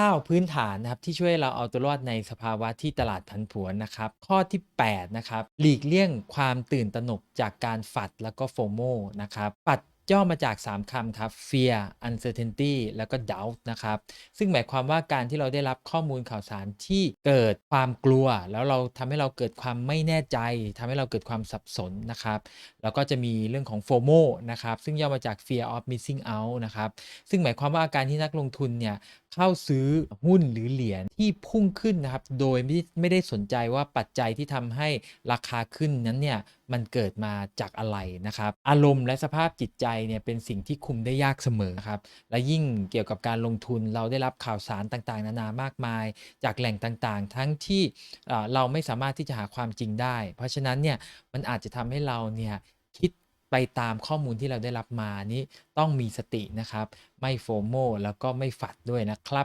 9 พื้นฐานนะครับที่ช่วยเราเอาตัวรอดในสภาวะที่ตลาดผันผวนนะครับ ข้อที่8นะครับหลีกเลี่ยงความตื่นตระหนกจากการฝัดแล้วก็โฟโมนะครับฝัดย่อมาจาก 3 คำครับ fear uncertainty แล้วก็ doubt นะครับ ซึ่งหมายความว่าการที่เราได้รับข้อมูลข่าวสารที่เกิดความกลัว แล้วเราทำให้เราเกิดความไม่แน่ใจทำให้เราเกิดความสับสนนะครับ แล้วก็จะมีเรื่องของ FOMO นะครับ ซึ่งย่อมาจาก fear of missing out นะครับ ซึ่งหมายความว่าการที่นักลงทุนเนี่ย เข้าซื้อหุ้นหรือเหรียญที่พุ่งขึ้นนะครับ โดยไม่ไม่ได้สนใจว่าปัจจัยที่ทำให้ราคาขึ้นนั้นเนี่ยมันเกิดมาจากอะไรนะครับ อารมณ์และสภาพจิตใจเนี่ยเป็นสิ่งที่คุมได้ยากเสมอครับ และยิ่งเกี่ยวกับการลงทุนเราได้รับข่าวสารต่างๆ นานามากมาย จากแหล่งต่างๆ ทั้งที่เราไม่สามารถที่จะหาความจริงได้ เพราะฉะนั้นเนี่ยมันอาจจะทำให้เราเนี่ย ไปตามข้อมูลที่เราได้รับมานี้ต้องมีสตินะครับ ไม่โฟโมแล้วก็ไม่ฝัดด้วยนะครับ